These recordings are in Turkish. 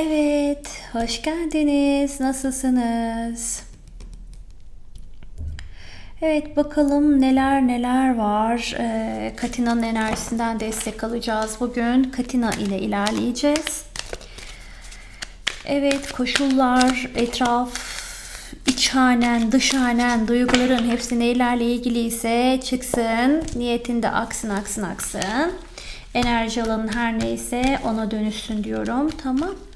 Evet, hoş geldiniz. Nasılsınız? Evet, bakalım neler neler var. Ee, Katina'nın enerjisinden destek alacağız. Bugün Katina ile ilerleyeceğiz. Evet, koşullar, etraf, iç hanen, dış hanen, duyguların hepsi nelerle ilgili ise çıksın. Niyetinde aksın, aksın, aksın. Enerji alanın her neyse ona dönüşsün diyorum. Tamam.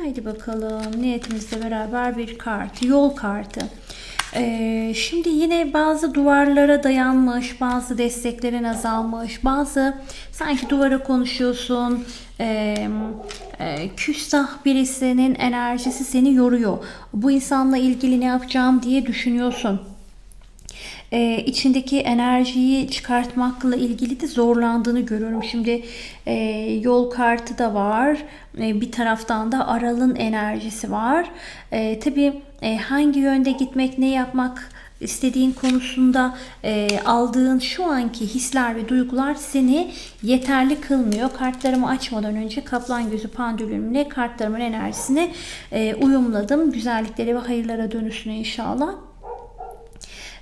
Haydi bakalım niyetimizle beraber bir kart. Yol kartı. Ee, şimdi yine bazı duvarlara dayanmış, bazı desteklerin azalmış, bazı sanki duvara konuşuyorsun, e, e, küstah birisinin enerjisi seni yoruyor. Bu insanla ilgili ne yapacağım diye düşünüyorsun e, içindeki enerjiyi çıkartmakla ilgili de zorlandığını görüyorum. Şimdi e, yol kartı da var. E, bir taraftan da aralın enerjisi var. E, tabii e, hangi yönde gitmek, ne yapmak istediğin konusunda e, aldığın şu anki hisler ve duygular seni yeterli kılmıyor. Kartlarımı açmadan önce kaplan gözü pandülümle kartlarımın enerjisini e, uyumladım. Güzellikleri ve hayırlara dönüşsün inşallah.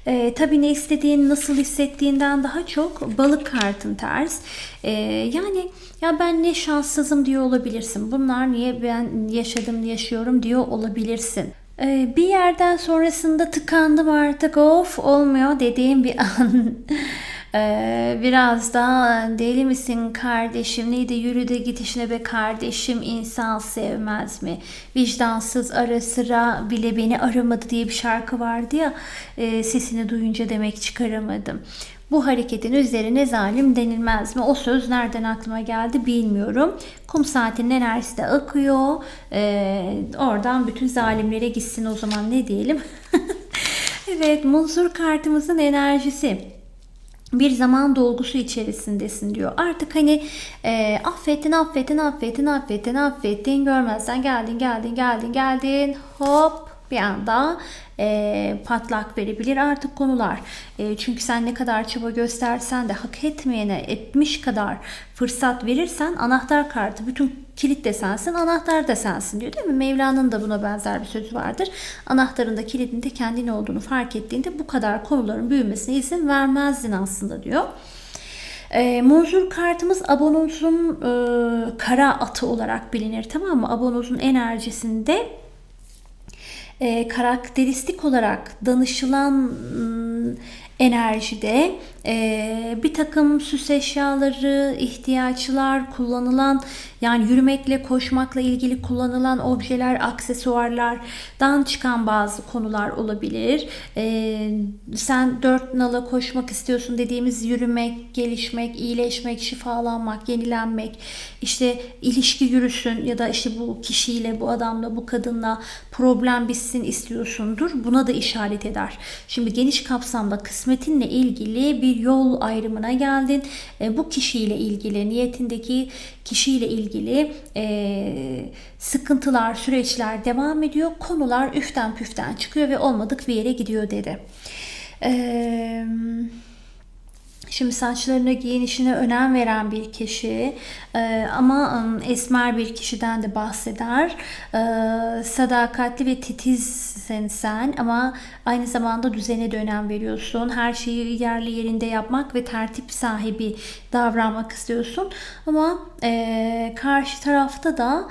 E, tabii ne istediğin, nasıl hissettiğinden daha çok balık kartın ters. E, yani ya ben ne şanssızım diyor olabilirsin. Bunlar niye ben yaşadım, yaşıyorum diyor olabilirsin. E, bir yerden sonrasında tıkandım artık of olmuyor dediğim bir an. Ee, biraz da deli misin kardeşim neydi yürü de be kardeşim insan sevmez mi vicdansız ara sıra bile beni aramadı diye bir şarkı vardı ya e, sesini duyunca demek çıkaramadım bu hareketin üzerine zalim denilmez mi? O söz nereden aklıma geldi bilmiyorum. Kum saatinin enerjisi de akıyor. Ee, oradan bütün zalimlere gitsin o zaman ne diyelim. evet muzur kartımızın enerjisi bir zaman dolgusu içerisindesin diyor. Artık hani e, affettin, affettin, affettin, affettin, affettin, görmezsen geldin, geldin, geldin, geldin, hop bir anda e, patlak verebilir artık konular. E, çünkü sen ne kadar çaba göstersen de hak etmeyene etmiş kadar fırsat verirsen anahtar kartı bütün kilit de sensin anahtar da sensin diyor değil mi? Mevla'nın da buna benzer bir sözü vardır. Anahtarın da kilidin de kendin olduğunu fark ettiğinde bu kadar konuların büyümesine izin vermezdin aslında diyor. E, Munzur kartımız abonozun e, kara atı olarak bilinir tamam mı? Abonozun enerjisinde e, karakteristik olarak danışılan enerjide e, bir takım süs eşyaları, ihtiyaçlar, kullanılan yani yürümekle, koşmakla ilgili kullanılan objeler, aksesuarlardan çıkan bazı konular olabilir. E, sen dört nala koşmak istiyorsun dediğimiz yürümek, gelişmek, iyileşmek, şifalanmak, yenilenmek, işte ilişki yürüsün ya da işte bu kişiyle, bu adamla, bu kadınla problem bitsin istiyorsundur. Buna da işaret eder. Şimdi geniş kapsamda kısmetinle ilgili bir yol ayrımına geldin. E, bu kişiyle ilgili, niyetindeki kişiyle ilgili e, sıkıntılar, süreçler devam ediyor. Konular üften püften çıkıyor ve olmadık bir yere gidiyor dedi. Eee Şimdi saçlarına giyinişine önem veren bir kişi e, ama esmer bir kişiden de bahseder. E, sadakatli ve titizsin sen ama aynı zamanda düzene de önem veriyorsun. Her şeyi yerli yerinde yapmak ve tertip sahibi davranmak istiyorsun. Ama e, karşı tarafta da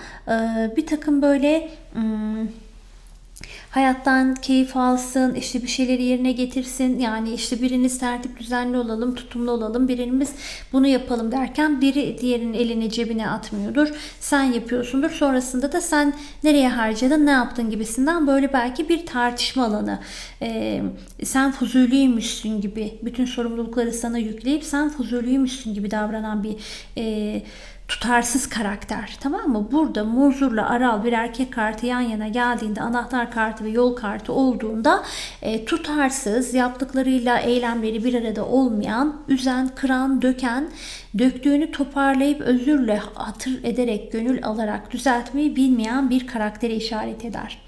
bir takım böyle... Hmm, hayattan keyif alsın, işte bir şeyleri yerine getirsin. Yani işte biriniz tertip düzenli olalım, tutumlu olalım, birimiz bunu yapalım derken biri diğerinin elini cebine atmıyordur. Sen yapıyorsundur. Sonrasında da sen nereye harcadın, ne yaptın gibisinden böyle belki bir tartışma alanı. Ee, sen fuzulüymüşsün gibi bütün sorumlulukları sana yükleyip sen fuzulüymüşsün gibi davranan bir e, tutarsız karakter tamam mı? Burada Muzur'la Aral bir erkek kartı yan yana geldiğinde anahtar kartı ve yol kartı olduğunda e, tutarsız yaptıklarıyla eylemleri bir arada olmayan, üzen, kıran, döken, döktüğünü toparlayıp özürle hatır ederek gönül alarak düzeltmeyi bilmeyen bir karaktere işaret eder.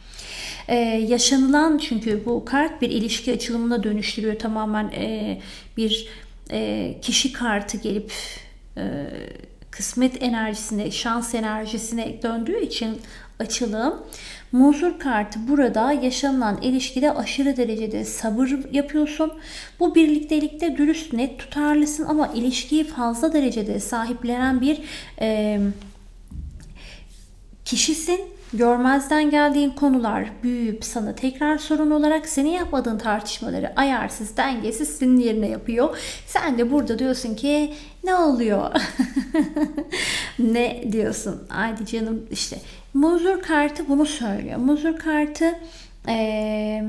Ee, yaşanılan çünkü bu kart bir ilişki açılımına dönüştürüyor tamamen e, bir e, kişi kartı gelip e, kısmet enerjisine, şans enerjisine döndüğü için açılım. Muzur kartı burada yaşanılan ilişkide aşırı derecede sabır yapıyorsun. Bu birliktelikte dürüst, net, tutarlısın ama ilişkiyi fazla derecede sahiplenen bir e, kişisin. Görmezden geldiğin konular büyüyüp sana tekrar sorun olarak seni yapmadığın tartışmaları ayarsız, dengesiz senin yerine yapıyor. Sen de burada diyorsun ki ne oluyor? ne diyorsun? Haydi canım işte. Muzur kartı bunu söylüyor. Muzur kartı ee,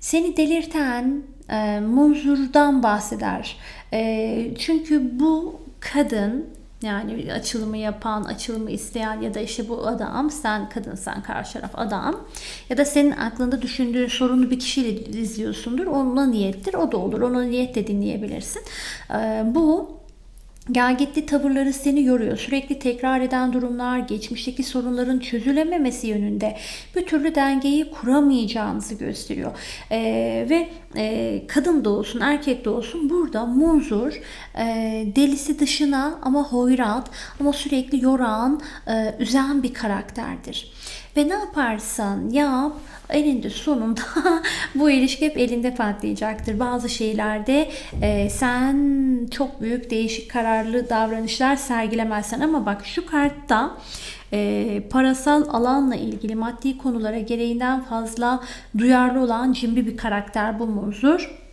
seni delirten e, muzurdan bahseder. E, çünkü bu kadın yani açılımı yapan, açılımı isteyen ya da işte bu adam, sen kadınsan karşı taraf adam ya da senin aklında düşündüğün sorunu bir kişiyle izliyorsundur. Onunla niyettir. O da olur. Ona niyet dinleyebilirsin. Ee, bu Gelgitli tavırları seni yoruyor. Sürekli tekrar eden durumlar, geçmişteki sorunların çözülememesi yönünde bir türlü dengeyi kuramayacağınızı gösteriyor. Ee, ve e, kadın da olsun, erkek de olsun burada munzur, e, delisi dışına ama hoyrat ama sürekli yoran, e, üzen bir karakterdir. Ve ne yaparsan yap elinde sonunda bu ilişki hep elinde patlayacaktır. Bazı şeylerde e, sen çok büyük değişik kararlı davranışlar sergilemezsen ama bak şu kartta e, parasal alanla ilgili maddi konulara gereğinden fazla duyarlı olan cimri bir karakter bu muzur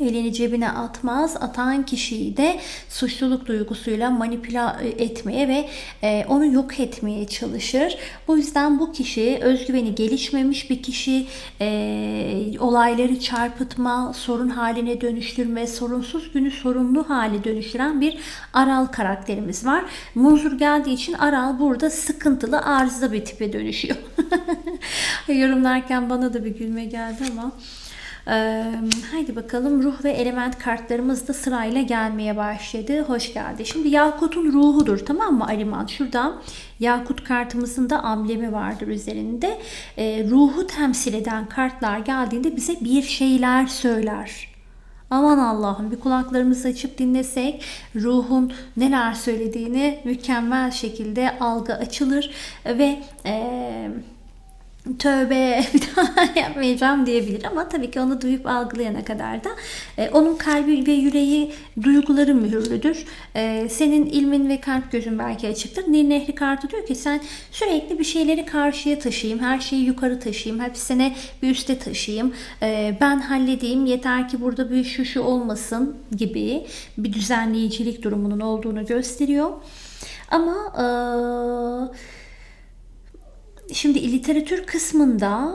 elini cebine atmaz. Atan kişiyi de suçluluk duygusuyla manipüle etmeye ve e, onu yok etmeye çalışır. Bu yüzden bu kişi özgüveni gelişmemiş bir kişi e, olayları çarpıtma, sorun haline dönüştürme, sorunsuz günü sorunlu hale dönüştüren bir aral karakterimiz var. Muzur geldiği için aral burada sıkıntılı arıza bir tipe dönüşüyor. Yorumlarken bana da bir gülme geldi ama ee, haydi bakalım ruh ve element kartlarımız da sırayla gelmeye başladı. Hoş geldi. Şimdi Yakut'un ruhudur tamam mı Aliman? Şurada Yakut kartımızın da amblemi vardır üzerinde. Ee, ruhu temsil eden kartlar geldiğinde bize bir şeyler söyler. Aman Allah'ım bir kulaklarımızı açıp dinlesek ruhun neler söylediğini mükemmel şekilde algı açılır ve eee tövbe bir daha yapmayacağım diyebilir ama tabii ki onu duyup algılayana kadar da e, onun kalbi ve yüreği duyguları mühürlüdür. E, senin ilmin ve kalp gözün belki açıktır. Nil Nehri kartı diyor ki sen sürekli bir şeyleri karşıya taşıyayım, her şeyi yukarı taşıyayım, hepsine bir üste taşıyayım, e, ben halledeyim yeter ki burada bir şu şu olmasın gibi bir düzenleyicilik durumunun olduğunu gösteriyor. Ama eee Şimdi literatür kısmında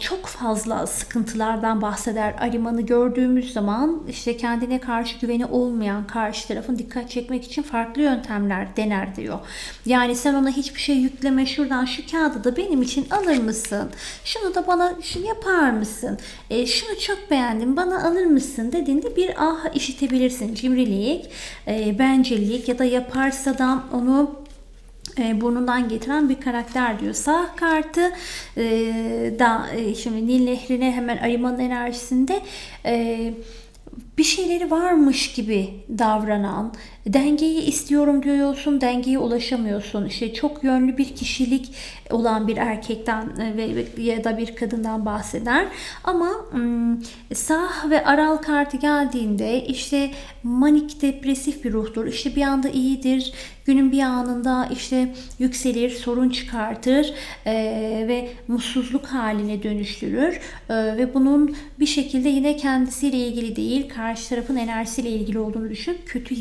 çok fazla sıkıntılardan bahseder. Ariman'ı gördüğümüz zaman işte kendine karşı güveni olmayan karşı tarafın dikkat çekmek için farklı yöntemler dener diyor. Yani sen ona hiçbir şey yükleme şuradan şu kağıdı da benim için alır mısın? Şunu da bana şunu yapar mısın? E, şunu çok beğendim bana alır mısın dediğinde bir ah işitebilirsin. Cimrilik, e, bencillik ya da yaparsa da onu e, burnundan getiren bir karakter diyor. Sağ kartı e, da e, şimdi Nil Nehri'ne hemen Ariman'ın enerjisinde e, bir şeyleri varmış gibi davranan, dengeyi istiyorum diyorsun, dengeye ulaşamıyorsun. İşte çok yönlü bir kişilik olan bir erkekten e, ve ya da bir kadından bahseder. Ama sağ ve aral kartı geldiğinde işte manik depresif bir ruhtur. İşte bir anda iyidir, günün bir anında işte yükselir, sorun çıkartır e, ve mutsuzluk haline dönüştürür e, ve bunun bir şekilde yine kendisiyle ilgili değil, karşı tarafın enerjisiyle ilgili olduğunu düşün, kötü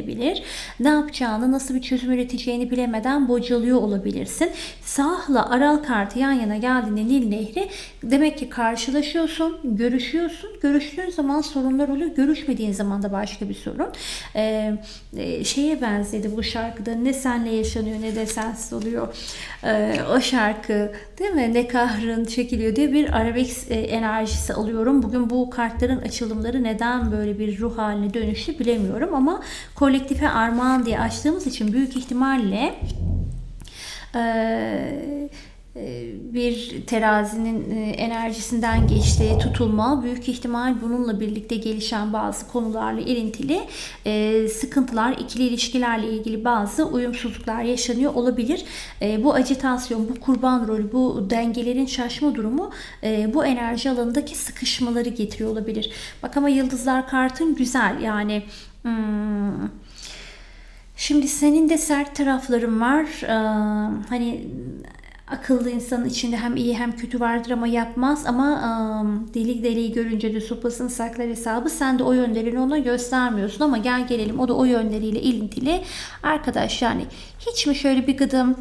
hissettirebilir. Ne yapacağını, nasıl bir çözüm üreteceğini bilemeden bocalıyor olabilirsin. Sahla aral kartı yan yana geldiğinde Nil Nehri demek ki karşılaşıyorsun, görüşüyorsun. Görüştüğün zaman sorunlar oluyor. Görüşmediğin zaman da başka bir sorun. Ee, e, şeye benzedi bu şarkıda ne senle yaşanıyor ne de sensiz oluyor. Ee, o şarkı değil mi? Ne kahrın çekiliyor diye bir arabesk e, enerjisi alıyorum. Bugün bu kartların açılımları neden böyle bir ruh haline dönüştü bilemiyorum ama kolektife armağan diye açtığımız için büyük ihtimalle e, bir terazinin e, enerjisinden geçtiği tutulma büyük ihtimal bununla birlikte gelişen bazı konularla ilintili e, sıkıntılar ikili ilişkilerle ilgili bazı uyumsuzluklar yaşanıyor olabilir. Bu acitasyon, bu kurban rolü, bu dengelerin şaşma durumu bu enerji alanındaki sıkışmaları getiriyor olabilir. Bak ama yıldızlar kartın güzel yani hmm, Şimdi senin de sert tarafların var. Ee, hani akıllı insanın içinde hem iyi hem kötü vardır ama yapmaz ama um, delik deliği görünce de sopasını saklar hesabı sen de o yönlerini ona göstermiyorsun ama gel gelelim o da o yönleriyle ilintili arkadaş yani hiç mi şöyle bir gıdım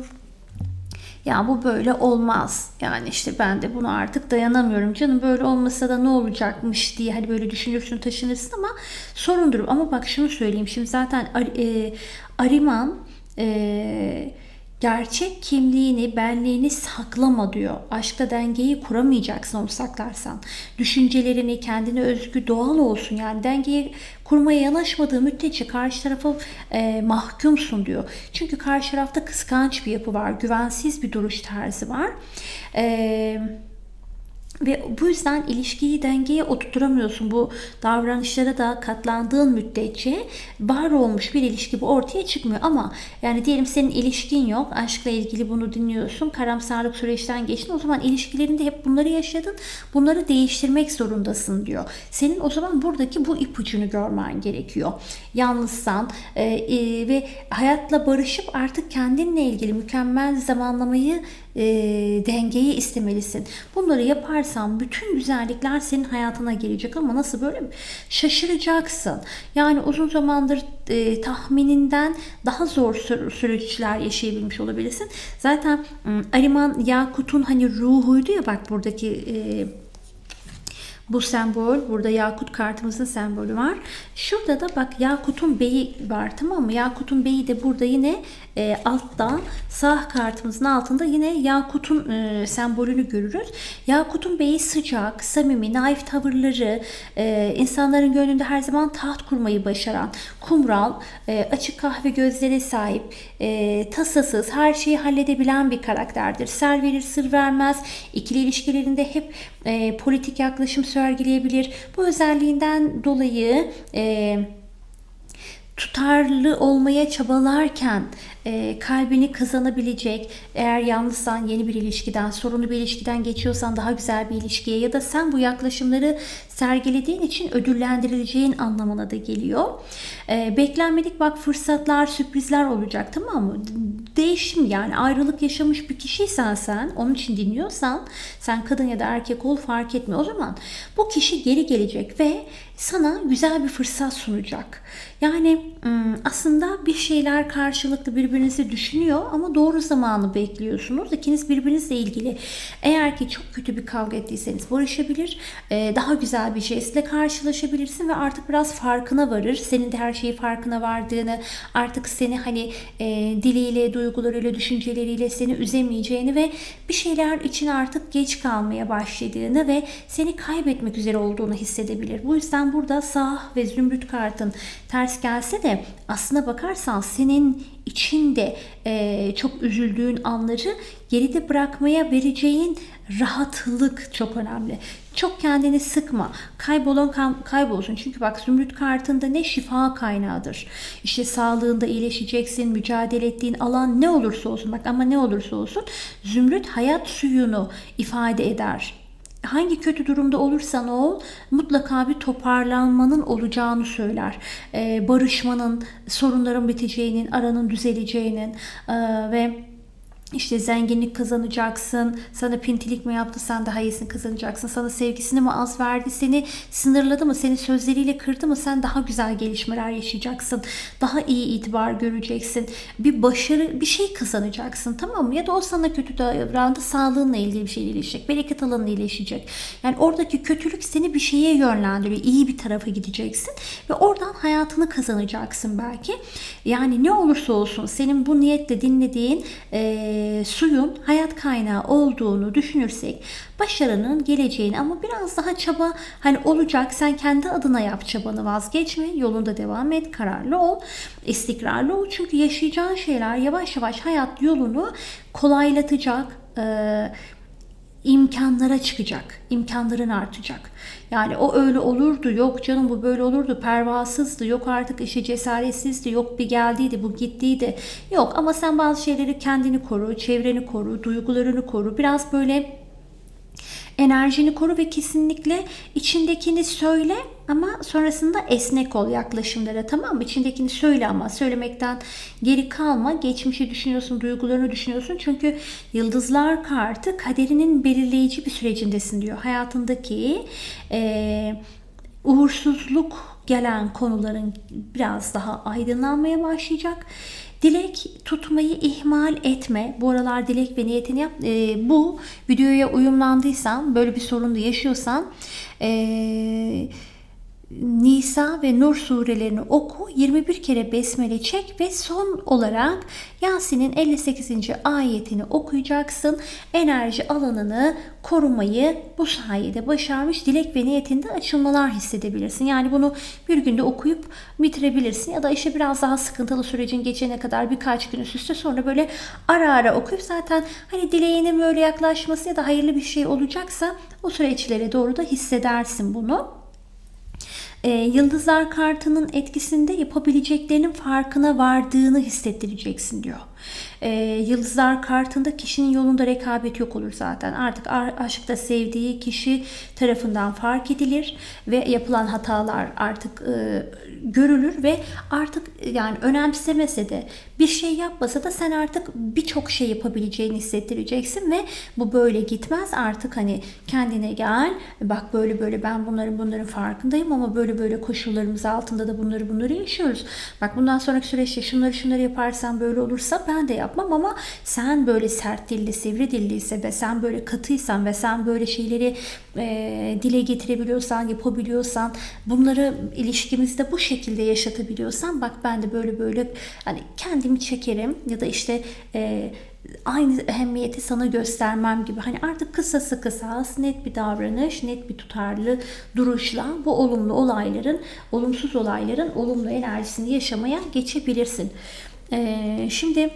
ya bu böyle olmaz. Yani işte ben de bunu artık dayanamıyorum. Canım böyle olmasa da ne olacakmış diye hani böyle düşünürsün taşınırsın ama sorundur. Ama bak şunu söyleyeyim. Şimdi zaten e, Ariman e, gerçek kimliğini, benliğini saklama diyor. Aşkta dengeyi kuramayacaksın onu saklarsan. Düşüncelerini, kendine özgü doğal olsun. Yani dengeyi kurmaya yanaşmadığı müddetçe karşı tarafa e, mahkumsun diyor. Çünkü karşı tarafta kıskanç bir yapı var. Güvensiz bir duruş tarzı var. Eee ve bu yüzden ilişkiyi dengeye oturtamıyorsun. Bu davranışlara da katlandığın müddetçe var olmuş bir ilişki bu ortaya çıkmıyor. Ama yani diyelim senin ilişkin yok. Aşkla ilgili bunu dinliyorsun. Karamsarlık süreçten geçtin. O zaman ilişkilerinde hep bunları yaşadın. Bunları değiştirmek zorundasın diyor. Senin o zaman buradaki bu ipucunu görmen gerekiyor. Yalnızsan e, e, ve hayatla barışıp artık kendinle ilgili mükemmel zamanlamayı e, dengeyi istemelisin. Bunları yaparsan bütün güzellikler senin hayatına gelecek ama nasıl böyle? Şaşıracaksın. Yani uzun zamandır e, tahmininden daha zor süreçler yaşayabilmiş olabilirsin. Zaten Ariman Yakut'un hani ruhuydu ya bak buradaki e, bu sembol burada Yakut kartımızın sembolü var. Şurada da bak Yakut'un beyi var tamam mı? Yakut'un beyi de burada yine e, altta sağ kartımızın altında yine Yakut'un e, sembolünü görürüz. Yakut'un beyi sıcak, samimi, naif tavırları, e, insanların gönlünde her zaman taht kurmayı başaran, kumral, e, açık kahve gözlere sahip, e, tasasız, her şeyi halledebilen bir karakterdir. Ser verir, sır vermez. İkili ilişkilerinde hep e, politik yaklaşım sergileyebilir. Bu özelliğinden dolayı e, tutarlı olmaya çabalarken e, kalbini kazanabilecek eğer yalnızsan yeni bir ilişkiden sorunlu bir ilişkiden geçiyorsan daha güzel bir ilişkiye ya da sen bu yaklaşımları sergilediğin için ödüllendirileceğin anlamına da geliyor. E, beklenmedik bak fırsatlar sürprizler olacak tamam mı? Değişim yani ayrılık yaşamış bir kişiysen sen onun için dinliyorsan sen kadın ya da erkek ol fark etmiyor. O zaman bu kişi geri gelecek ve sana güzel bir fırsat sunacak. Yani aslında bir şeyler karşılıklı birbirinizi düşünüyor ama doğru zamanı bekliyorsunuz. İkiniz birbirinizle ilgili eğer ki çok kötü bir kavga ettiyseniz barışabilir. Daha güzel bir jestle karşılaşabilirsin ve artık biraz farkına varır. Senin de her şeyi farkına vardığını, artık seni hani diliyle, duygularıyla, düşünceleriyle seni üzemeyeceğini ve bir şeyler için artık geç kalmaya başladığını ve seni kaybetmek üzere olduğunu hissedebilir. Bu yüzden burada sağ ve zümrüt kartın ters gelse de aslına bakarsan senin içinde e, çok üzüldüğün anları geride bırakmaya vereceğin rahatlık çok önemli. Çok kendini sıkma. Kaybolan kaybolsun. Çünkü bak zümrüt kartında ne şifa kaynağıdır. İşte sağlığında iyileşeceksin, mücadele ettiğin alan ne olursa olsun. Bak ama ne olursa olsun zümrüt hayat suyunu ifade eder hangi kötü durumda olursan ol mutlaka bir toparlanmanın olacağını söyler. Ee, barışmanın, sorunların biteceğinin, aranın düzeleceğinin e, ve işte zenginlik kazanacaksın. Sana pintilik mi yaptı sen daha iyisini kazanacaksın. Sana sevgisini mi az verdi? Seni sınırladı mı? Seni sözleriyle kırdı mı? Sen daha güzel gelişmeler yaşayacaksın. Daha iyi itibar göreceksin. Bir başarı, bir şey kazanacaksın tamam mı? Ya da o sana kötü davrandı. Sağlığınla ilgili bir şey iyileşecek. Bereket alanı iyileşecek. Yani oradaki kötülük seni bir şeye yönlendiriyor. İyi bir tarafa gideceksin. Ve oradan hayatını kazanacaksın belki. Yani ne olursa olsun senin bu niyetle dinlediğin eee e, suyun hayat kaynağı olduğunu düşünürsek başarının geleceğini ama biraz daha çaba hani olacak sen kendi adına yap çabanı vazgeçme yolunda devam et kararlı ol istikrarlı ol. Çünkü yaşayacağın şeyler yavaş yavaş hayat yolunu kolaylatacak e, imkanlara çıkacak. İmkanların artacak. Yani o öyle olurdu. Yok canım bu böyle olurdu. Pervasızdı. Yok artık işe cesaretsizdi. Yok bir geldiydi. Bu gittiydi. Yok ama sen bazı şeyleri kendini koru. Çevreni koru. Duygularını koru. Biraz böyle enerjini koru ve kesinlikle içindekini söyle ama sonrasında esnek ol yaklaşımlara tamam mı? İçindekini söyle ama söylemekten geri kalma. Geçmişi düşünüyorsun, duygularını düşünüyorsun. Çünkü yıldızlar kartı kaderinin belirleyici bir sürecindesin diyor. Hayatındaki eee uğursuzluk gelen konuların biraz daha aydınlanmaya başlayacak. Dilek tutmayı ihmal etme. Bu aralar dilek ve niyetini yap. Ee, bu videoya uyumlandıysan, böyle bir sorun da yaşıyorsan ee, Nisa ve Nur surelerini oku. 21 kere besmele çek ve son olarak Yasin'in 58. ayetini okuyacaksın. Enerji alanını korumayı bu sayede başarmış. Dilek ve niyetinde açılmalar hissedebilirsin. Yani bunu bir günde okuyup bitirebilirsin. Ya da işte biraz daha sıkıntılı sürecin geçene kadar birkaç gün üst üste sonra böyle ara ara okuyup zaten hani dileğinin böyle yaklaşması ya da hayırlı bir şey olacaksa o süreçlere doğru da hissedersin bunu. E, Yıldızlar kartının etkisinde yapabileceklerinin farkına vardığını hissettireceksin diyor. E, Yıldızlar kartında kişinin yolunda rekabet yok olur zaten. Artık aşkta sevdiği kişi tarafından fark edilir ve yapılan hatalar artık e, görülür ve artık yani önemsemese de bir şey yapmasa da sen artık birçok şey yapabileceğini hissettireceksin ve bu böyle gitmez. Artık hani kendine gel. Bak böyle böyle ben bunların bunların farkındayım ama böyle böyle koşullarımız altında da bunları bunları yaşıyoruz. Bak bundan sonraki süreçte şunları şunları yaparsan böyle olursa ben de yapmam ama sen böyle sert dilli, sivri dilliyse ve sen böyle katıysan ve sen böyle şeyleri e, dile getirebiliyorsan, yapabiliyorsan, bunları ilişkimizde bu şekilde yaşatabiliyorsan bak ben de böyle böyle hani kendimi çekerim ya da işte e, aynı ehemmiyeti sana göstermem gibi. Hani artık kısası kısas net bir davranış, net bir tutarlı duruşla bu olumlu olayların, olumsuz olayların olumlu enerjisini yaşamaya geçebilirsin. Ee, şimdi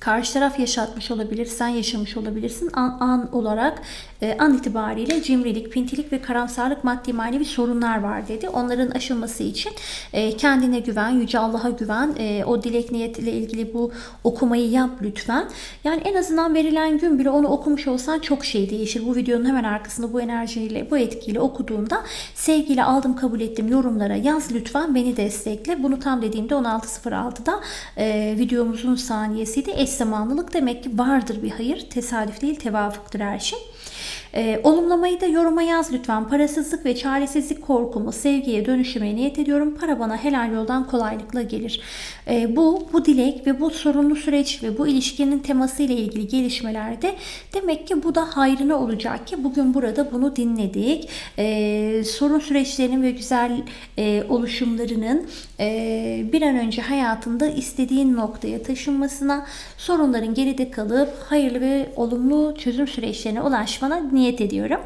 karşı taraf yaşatmış olabilir, sen yaşamış olabilirsin. An, an olarak e, an itibariyle cimrilik, pintilik ve karamsarlık maddi manevi sorunlar var dedi. Onların aşılması için e, kendine güven, yüce Allah'a güven. E, o dilek niyetiyle ilgili bu okumayı yap lütfen. Yani en azından verilen gün bile onu okumuş olsan çok şey değişir. Bu videonun hemen arkasında bu enerjiyle, bu etkiyle okuduğunda sevgiyle aldım kabul ettim yorumlara yaz lütfen beni destekle. Bunu tam dediğimde 16.06'da e, videomuzun saniyesiydi. Eş zamanlılık demek ki vardır bir hayır. Tesadüf değil tevafuktur her şey. E, olumlamayı da yoruma yaz lütfen. Parasızlık ve çaresizlik korkumu sevgiye dönüşüme niyet ediyorum. Para bana helal yoldan kolaylıkla gelir. E, bu, bu dilek ve bu sorunlu süreç ve bu ilişkinin teması ile ilgili gelişmelerde demek ki bu da hayrına olacak ki bugün burada bunu dinledik. E, sorun süreçlerinin ve güzel e, oluşumlarının e, bir an önce hayatında istediğin noktaya taşınmasına, sorunların geride kalıp hayırlı ve olumlu çözüm süreçlerine ulaşmana niyet ediyorum.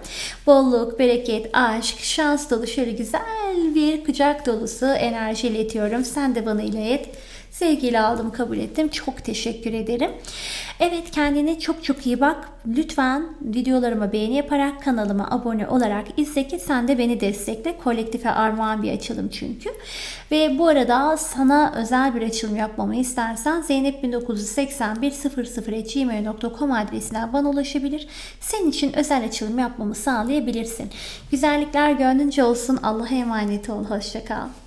Bolluk, bereket, aşk, şans dolu şöyle güzel bir kucak dolusu enerji iletiyorum. Sen de bana ilet. Sevgiyle aldım kabul ettim. Çok teşekkür ederim. Evet kendine çok çok iyi bak. Lütfen videolarıma beğeni yaparak kanalıma abone olarak izle ki sen de beni destekle. Kolektife armağan bir açılım çünkü. Ve bu arada sana özel bir açılım yapmamı istersen zeynep198100gmail.com adresinden bana ulaşabilir. Senin için özel açılım yapmamı sağlayabilirsin. Güzellikler gönlünce olsun. Allah'a emanet ol. Hoşçakal.